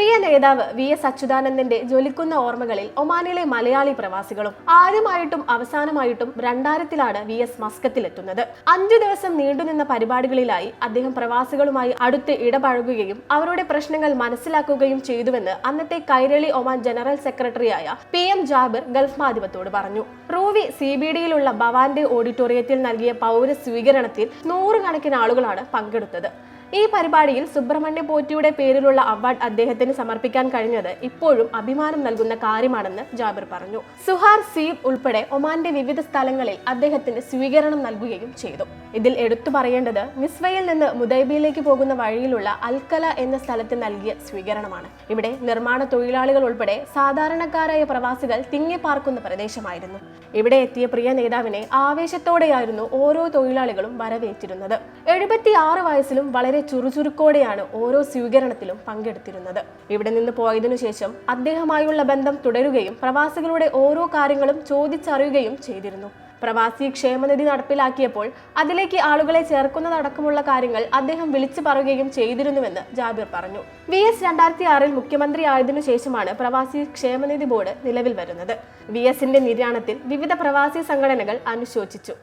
പ്രിയ നേതാവ് V S അച്യുതാനന്ദന്റെ ജ്വലിക്കുന്ന ഓർമ്മകളിൽ ഒമാനിലെ മലയാളി പ്രവാസികളും ആദ്യമായിട്ടും അവസാനമായിട്ടും രണ്ടായിരത്തിലാണ് വി എസ് മസ്കത്തിലെത്തുന്നത്. അഞ്ചു ദിവസം നീണ്ടുനിന്ന പരിപാടികളിലായി അദ്ദേഹം പ്രവാസികളുമായി അടുത്ത് ഇടപഴകുകയും അവരുടെ പ്രശ്നങ്ങൾ മനസ്സിലാക്കുകയും ചെയ്തുവെന്ന് അന്നത്തെ കൈരളി ഒമാൻ ജനറൽ സെക്രട്ടറിയായ പി എം ജാബിർ ഗൾഫ് മാധ്യമത്തോട് പറഞ്ഞു. റൂവി സി ബി ഡിയിലുള്ള ഭവാന്റെ ഓഡിറ്റോറിയത്തിൽ നൽകിയ പൗര സ്വീകരണത്തിൽ നൂറുകണക്കിന് ആളുകളാണ് പങ്കെടുത്തത്. ഈ പരിപാടിയിൽ സുബ്രഹ്മണ്യ പോറ്റിയുടെ പേരിലുള്ള അവാർഡ് അദ്ദേഹത്തിന് സമർപ്പിക്കാൻ കഴിഞ്ഞത് ഇപ്പോഴും അഭിമാനം നൽകുന്ന കാര്യമാണെന്ന് ജാബിർ പറഞ്ഞു. സുഹാർ സീബ് ഉൾപ്പെടെ ഒമാന്റെ വിവിധ സ്ഥലങ്ങളിൽ അദ്ദേഹത്തിന് സ്വീകരണം നൽകുകയും ചെയ്തു. ഇതിൽ എടുത്തു പറയേണ്ടത് മിസ്വയിൽ നിന്ന് മുദൈബിയിലേക്ക് പോകുന്ന വഴിയിലുള്ള അൽക്കല എന്ന സ്ഥലത്ത് നൽകിയ സ്വീകരണമാണ്. ഇവിടെ നിർമ്മാണ തൊഴിലാളികൾ ഉൾപ്പെടെ സാധാരണക്കാരായ പ്രവാസികൾ തിങ്ങിപ്പാർക്കുന്ന പ്രദേശമായിരുന്നു. ഇവിടെ എത്തിയ പ്രിയ നേതാവിനെ ആവേശത്തോടെയായിരുന്നു ഓരോ തൊഴിലാളികളും വരവേറ്റിരുന്നത്. എഴുപത്തി ആറ് വയസ്സിലും വളരെ ചുറുചുറുക്കോടെയാണ് ഓരോ സ്വീകരണത്തിലും പങ്കെടുത്തിരുന്നത്. ഇവിടെ നിന്ന് പോയതിനു ശേഷം അദ്ദേഹമായുള്ള ബന്ധം തുടരുകയും പ്രവാസികളുടെ ഓരോ കാര്യങ്ങളും ചോദിച്ചറിയുകയും ചെയ്തിരുന്നു. പ്രവാസി ക്ഷേമനിധി നടപ്പിലാക്കിയപ്പോൾ അതിലേക്ക് ആളുകളെ ചേർക്കുന്നതടക്കമുള്ള കാര്യങ്ങൾ അദ്ദേഹം വിളിച്ചു പറയുകയും ചെയ്തിരുന്നുവെന്ന് ജാബിർ പറഞ്ഞു. വി എസ് രണ്ടായിരത്തി ആറിൽ മുഖ്യമന്ത്രി ആയതിനു ശേഷമാണ് പ്രവാസി ക്ഷേമനിധി ബോർഡ് നിലവിൽ വരുന്നത്. വി എസിന്റെ നിര്യാണത്തിൽ വിവിധ പ്രവാസി സംഘടനകൾ അനുശോചിച്ചു.